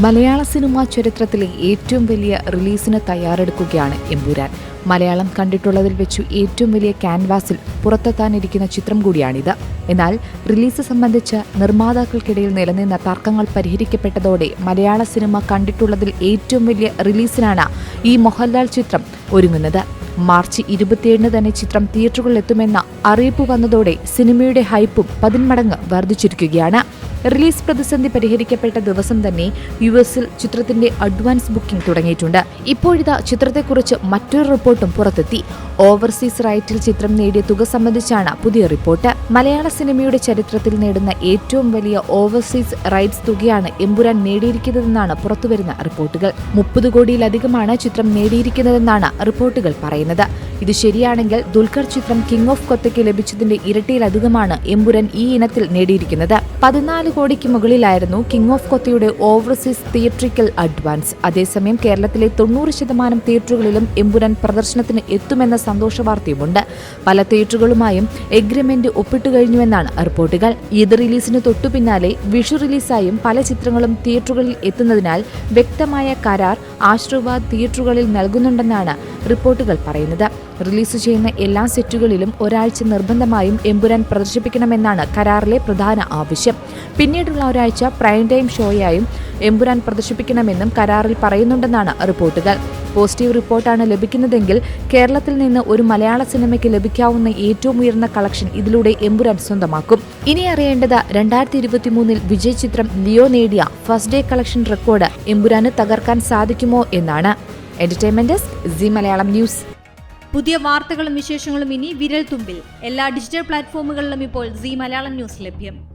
മലയാള cinema ചരിത്രത്തിലെ ഏറ്റവും വലിയ റിലീസിന് തയ്യാറെടുക്കുകയാണ് എമ്പുരാൻ. മലയാളം കണ്ടിട്ടുള്ളതിൽ വെച്ചു ഏറ്റവും വലിയ ക്യാൻവാസിൽ പുറത്തെത്താനിരിക്കുന്ന ചിത്രം കൂടിയാണിത്. എന്നാൽ റിലീസ് സംബന്ധിച്ച് നിർമ്മാതാക്കൾക്കിടയിൽ നിലനിന്ന തർക്കങ്ങൾ പരിഹരിക്കപ്പെട്ടതോടെ മലയാള സിനിമ കണ്ടിട്ടുള്ളതിൽ ഏറ്റവും വലിയ റിലീസിനാണ് ഈ മോഹൻലാൽ ചിത്രം ഒരുങ്ങുന്നത്. മാർച്ച് ഇരുപത്തിയേഴിന് തന്നെ ചിത്രം തിയേറ്ററുകളിൽ എത്തുമെന്ന അറിയിപ്പ് വന്നതോടെ സിനിമയുടെ ഹൈപ്പും പതിന്മടങ്ങ് വർദ്ധിച്ചിരിക്കുകയാണ്. റിലീസ് പ്രതിസന്ധി പരിഹരിക്കപ്പെട്ട ദിവസം തന്നെ യു എസിൽ ചിത്രത്തിന്റെ അഡ്വാൻസ് ബുക്കിംഗ് തുടങ്ങിയിട്ടുണ്ട്. ഇപ്പോഴിതാ ചിത്രത്തെക്കുറിച്ച് മറ്റൊരു റിപ്പോർട്ടും പുറത്തെത്തി. ഓവർസീസ് റൈറ്റിൽ ചിത്രം നേടിയ തുക സംബന്ധിച്ചാണ് പുതിയ റിപ്പോർട്ട്. മലയാള സിനിമയുടെ ചരിത്രത്തിൽ നേടുന്ന ഏറ്റവും വലിയ ഓവർസീസ് റൈറ്റ്സ് തുകയാണ് എമ്പുരാൻ നേടിയിരിക്കുന്നതെന്നാണ് പുറത്തുവരുന്ന റിപ്പോർട്ടുകൾ. മുപ്പത് കോടിയിലധികമാണ് ചിത്രം നേടിയിരിക്കുന്നതെന്നാണ് റിപ്പോർട്ടുകൾ പറയുന്നത്. ഇത് ശരിയാണെങ്കിൽ ദുൽഖർ ചിത്രം കിങ് ഓഫ് കൊത്തയ്ക്ക് ലഭിച്ചതിന്റെ ഇരട്ടിയിലധികമാണ് എമ്പുരൻ ഈ ഇനത്തിൽ നേടിയിരിക്കുന്നത്. പതിനാല് കോടിക്ക് മുകളിലായിരുന്നു കിങ് ഓഫ് കൊത്തിയുടെ ഓവർസീസ് തിയേറ്ററിക്കൽ അഡ്വാൻസ് അതേസമയം കേരളത്തിലെ തൊണ്ണൂറ് ശതമാനം തിയേറ്ററുകളിലും എമ്പുരാൻ പ്രദർശനത്തിന് എത്തുമെന്ന സന്തോഷ വാർത്തയുമുണ്ട് പല തിയേറ്ററുകളുമായും എഗ്രിമെന്റ് ഒപ്പിട്ടു കഴിഞ്ഞുവെന്നാണ് റിപ്പോർട്ടുകൾ. ഈദ് റിലീസിന് തൊട്ടു പിന്നാലെ വിഷു റിലീസായും പല ചിത്രങ്ങളും തിയേറ്ററുകളിൽ എത്തുന്നതിനാൽ വ്യക്തമായ കരാർ ആശ്രവാദ് തിയേറ്ററുകളിൽ നൽകുന്നുണ്ടെന്നാണ് റിപ്പോർട്ടുകൾ പറയുന്നത്. റിലീസ് ചെയ്യുന്ന എല്ലാ സെറ്റുകളിലും ഒരാഴ്ച നിർബന്ധമായും എമ്പുരാൻ പ്രദർശിപ്പിക്കണമെന്നാണ് കരാറിലെ പ്രധാന ആവശ്യം. പിന്നീടുള്ള ഒരാഴ്ച പ്രൈം ടൈം ഷോയായും എമ്പുരാൻ പ്രദർശിപ്പിക്കണമെന്നും കരാറിൽ പറയുന്നുണ്ടെന്നാണ് റിപ്പോർട്ടുകൾ. പോസിറ്റീവ് റിപ്പോർട്ടാണ് ലഭിക്കുന്നതെങ്കിൽ കേരളത്തിൽ നിന്ന് ഒരു മലയാള സിനിമയ്ക്ക് ലഭിക്കാവുന്ന ഏറ്റവും ഉയർന്ന കളക്ഷൻ ഇതിലൂടെ എമ്പുരാൻ സ്വന്തമാക്കും. ഇനി അറിയേണ്ടത് രണ്ടായിരത്തി ഇരുപത്തിമൂന്നിൽ വിജയ് ചിത്രം ലിയോ നേടിയ ഫസ്റ്റ് ഡേ കളക്ഷൻ റെക്കോർഡ് എമ്പുരാന് തകർക്കാൻ സാധിക്കുമോ എന്നാണ്. Entertainment Zee Malayalam news. പുതിയ വാർത്തകളും വിശേഷങ്ങളും ഇനി വിരൽ തുമ്പിൽ എല്ലാ ഡിജിറ്റൽ പ്ലാറ്റ്ഫോമുകളിലും ഇപ്പോൾ സി മലയാളം ന്യൂസ് ലഭ്യം.